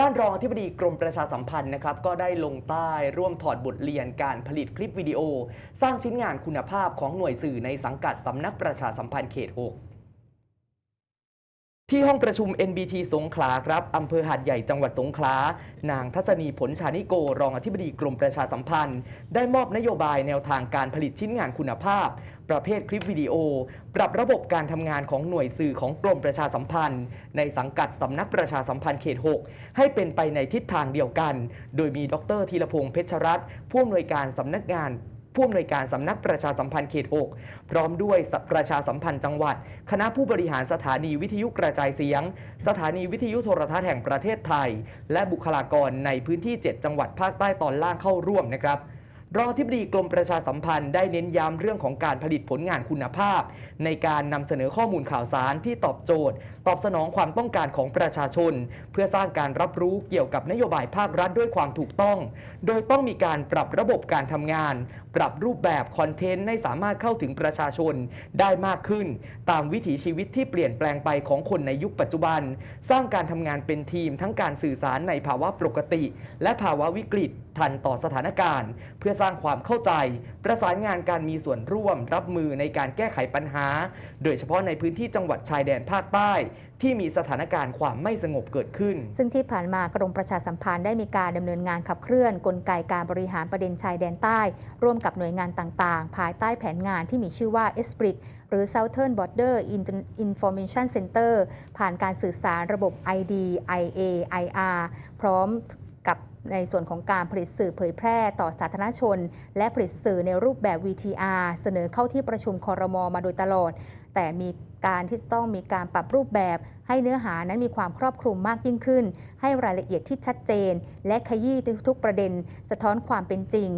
ด้านรองอธิบดีกรมประชาสัมพันธ์นะครับก็ได้ลงใต้ร่วมถอดบทเรียนการผลิตคลิปวิดีโอ สร้างชิ้นงานคุณภาพของหน่วยสื่อในสังกัดสำนักประชาสัมพันธ์เขต 6 ที่ห้องประชุม NBT สงขลาครับอำเภอหาดใหญ่จังหวัดสงขลานางทัศนีผลชานิโก รองอธิบดีกรมประชาสัมพันธ์ ได้มอบนโยบายแนวทางการผลิตชิ้นงานคุณภาพ ประเภทคลิปวิดีโอ ปรับระบบการทำงานของหน่วยสื่อของกรมประชาสัมพันธ์ ในสังกัดสำนักประชาสัมพันธ์เขต 6 ให้เป็นไปในทิศทางเดียวกัน โดยมีดรธีรพงษ์เพชรรัตน์ผู้อำนวยการสำนักงาน ผู้อำนวยการสำนักประชาสัมพันธ์เขต 6 พร้อมด้วยประชาสัมพันธ์จังหวัด คณะผู้บริหารสถานีวิทยุกระจายเสียง สถานีวิทยุโทรทัศน์แห่งประเทศไทย และบุคลากรในพื้นที่ 7 จังหวัดภาคใต้ตอนล่างเข้าร่วมนะครับรองอธิบดีกรมประชาสัมพันธ์ได้เน้นย้ำเรื่องของการผลิตผลงานคุณภาพ ในการนำเสนอข้อมูลข่าวสารที่ตอบโจทย์ ตอบสนองความต้องการของประชาชน เพื่อสร้างการรับรู้เกี่ยวกับนโยบายภาครัฐด้วยความถูกต้อง โดยต้องมีการปรับระบบการทำงาน ปรับรูปแบบคอนเทนต์ให้สามารถเข้าถึงประชาชนได้มากขึ้น ตามวิถีชีวิตที่เปลี่ยนแปลงไปของคนในยุคปัจจุบัน สร้างการทำงานเป็นทีมทั้งการสื่อสารในภาวะปกติ และภาวะวิกฤตทันต่อสถานการณ์ เพื่อสร้างความเข้าใจ ประสานงานการมีส่วนร่วมรับมือในการแก้ไขปัญหา โดยเฉพาะในพื้นที่จังหวัดชายแดนภาคใต้ที่มีสถานการณ์ความไม่สงบเกิดขึ้น ซึ่งที่ผ่านมากรมประชาสัมพันธ์ได้มีการดำเนินงานขับเคลื่อน กลไกการบริหารประเด็นชายแดนใต้ ร่วมกับหน่วยงานต่างๆ ภายใต้แผนงานที่มีชื่อว่า ESPRIT หรือ Southern Border Information Center ผ่านการสื่อสารระบบ ID IA IR พร้อมกับ ในส่วนของการผลิตสื่อเผยแพร่ต่อสาธารณชน และผลิตสื่อในรูปแบบ VTR เสนอเข้าที่ประชุมคอรมอมาโดยตลอด แต่มีการที่ต้องมีการปรับรูปแบบ ให้เนื้อหานั้นมีความครอบคลุมมากยิ่งขึ้น ให้รายละเอียดที่ชัดเจน และขยี้ทุกประเด็น สะท้อนความเป็นจริง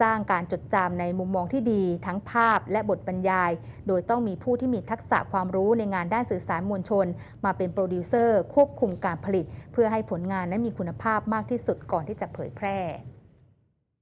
สร้างการจดจำในมุมมองที่ดี ทั้งภาพและบทบรรยาย โดยต้องมีผู้ที่มีทักษะความรู้ในงานด้านสื่อสารมวลชน มาเป็นโปรดิวเซอร์ควบคุมการผลิต เพื่อให้ผลงานนั้นมีคุณภาพมากที่สุดก่อนที่จะเผยแพร่